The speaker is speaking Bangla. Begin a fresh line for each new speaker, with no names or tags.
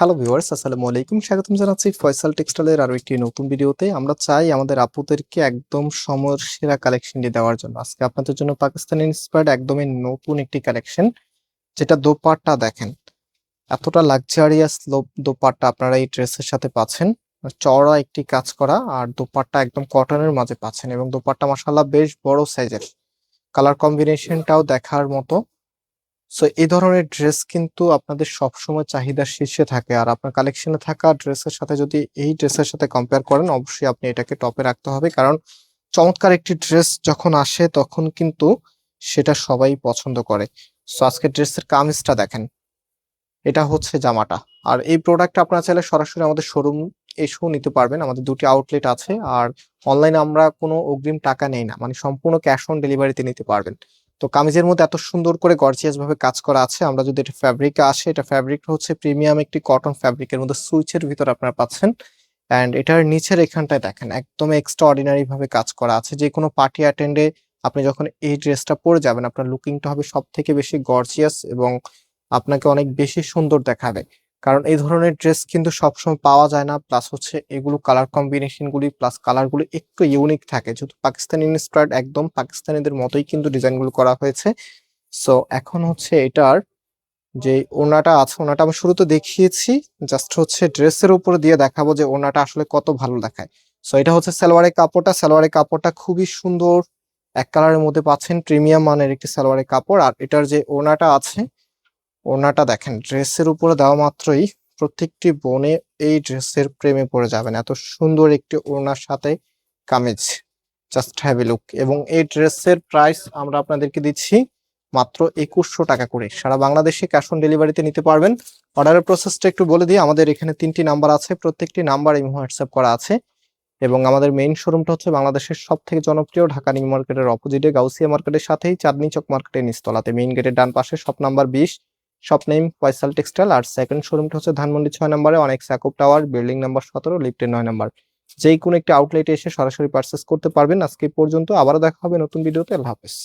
হ্যালো ভিউয়ার্স আসসালামু আলাইকুম। স্বাগতম জানাচ্ছি ফয়সাল টেক্সটাইলের আরও একটি নতুন ভিডিওতে। আমরা চাই আমাদের আপুদেরকে একদম সময়ের সেরা কালেকশনটি দেওয়ার জন্য। আজকে আপনাদের জন্য পাকিস্তানি ইন্সপায়ার্ড একদমই নতুন একটি কালেকশন যেটা দোপাট্টা দেখেন। এতটা লাক্সারিয়াস দোপাট্টা আপনারা এই ড্রেসের সাথে পাচ্ছেন। চওড়া একটি কাজ করা আর দোপাট্টা একদম কটনের মাঝে পাচ্ছেন এবং দোপাট্টা মাসাল্লাহ বেশ বড় সাইজের কালার কম্বিনেশনটাও দেখার মতো। সো এই ধরনের ড্রেস কিন্তু আপনাদের সবসময় চাহিদার শীর্ষে থাকে। আর আপনার কালেকশনে থাকা ড্রেসের সাথে যদি এই ড্রেসের সাথে কম্পেয়ার করেন, অবশ্যই আপনি এটাকে টপে রাখতে হবে। কারণ চমৎকার একটি ড্রেস যখন আসে, তখন কিন্তু সেটা সবাই পছন্দ করে। সো আজকে ড্রেসের কামিজটা দেখেন। এটা হচ্ছে জামাটা। আর এই প্রোডাক্ট আপনারা চাইলে সরাসরি আমাদের শোরুম এসেও নিতে পারবেন। আমাদের দুটি আউটলেট আছে। আর অনলাইনে আমরা কোনো অগ্রিম টাকা নেই না। মানে সম্পূর্ণ ক্যাশ অন ডেলিভারিতে নিতে পারবেন। তো কামিজের মধ্যে এত সুন্দর করে গর্জিয়াস ভাবে কাজ করা আছে, আমরা যদি এটা ফ্যাব্রিকে আসে, এটা ফ্যাব্রিক হচ্ছে প্রিমিয়াম একটি কটন ফ্যাব্রিকের মধ্যে সুইচের ভিতর আপনারা পাচ্ছেন। অ্যান্ড এটার নিচের এখানটায় দেখেন, একদম এক্সট্রা অর্ডিনারি ভাবে কাজ করা আছে। যে কোনো পার্টি অ্যাটেন্ডে আপনি যখন এই ড্রেসটা পরে যাবেন, আপনার লুকিংটা হবে সব থেকে বেশি গর্জিয়াস এবং আপনাকে অনেক বেশি সুন্দর দেখাবে। কারণ এই ধরনের ড্রেস কিন্তু সবসময় পাওয়া যায় না প্লাস হচ্ছে এগুলো কালার কম্বিনেশন গুলি প্লাস কালারগুলো একটু ইউনিক থাকে। যেহেতু পাকিস্তানি ইনস্পায়ার্ড একদম পাকিস্তানিদের মতোই কিন্তু ডিজাইনগুলো করা হয়েছে। সো এখন হচ্ছে এটার যে ওনাটা আছে, ওনাটা আমি শুরুতে দেখিয়েছি জাস্ট হচ্ছে ড্রেসের উপরে দিয়ে দেখাবো যে ওনাটা আসলে কত ভালো দেখায়। সো এটা হচ্ছে সালোয়ারের কাপড়টা। সালোয়ারের কাপড়টা খুবই সুন্দর। এক কালারের মধ্যে পাচ্ছেন প্রিমিয়াম মানের একটি সালোয়ারের কাপড়। আর এটার যে ওনাটা আছে ওনাটা দেখেন, ড্রেসের উপরে দেওয়া মাত্রই প্রত্যেকটি বনে এই ড্রেসের প্রেমে পড়ে যাবেন। এত সুন্দর একটি ওনার সাথে kameez just have a look এবং এই ড্রেসের প্রাইস আমরা আপনাদেরকে দিচ্ছি মাত্র একুশশো টাকা করে। সারা বাংলাদেশে ক্যাশ অন ডেলিভারিতে নিতে পারবেন। অর্ডারের প্রসেসটা একটু বলে দিই, আমাদের এখানে তিনটি নাম্বার আছে, প্রত্যেকটি নাম্বার এই হোয়াটসঅ্যাপ করা আছে। এবং আমাদের মেইন শোরুমটা হচ্ছে বাংলাদেশের সব থেকে জনপ্রিয় ঢাকা নিউ মার্কেটের অপোজিটে গাউসিয়া মার্কেটের সাথেই, চাঁদনি চক মার্কেটের নিচতলাতে। মেইন গেটের ডান পাশে শপ নাম্বার বিশ। শপ নেম ফয়সাল টেক্সটাইল আর সেকেন্ড শোরুমটা হচ্ছে ধানমন্ডি ছয় নম্বরে অনেক স্যাকুপ টাওয়ার বিল্ডিং নাম্বার সতেরো লিফটের নয় নাম্বার যেই কোনো একটি আউটলেটে এসে সরাসরি পারচেস করতে পারবেন। আজকে পর্যন্ত, আবারও দেখা হবে নতুন ভিডিওতে আল্লাহ হাফেজ।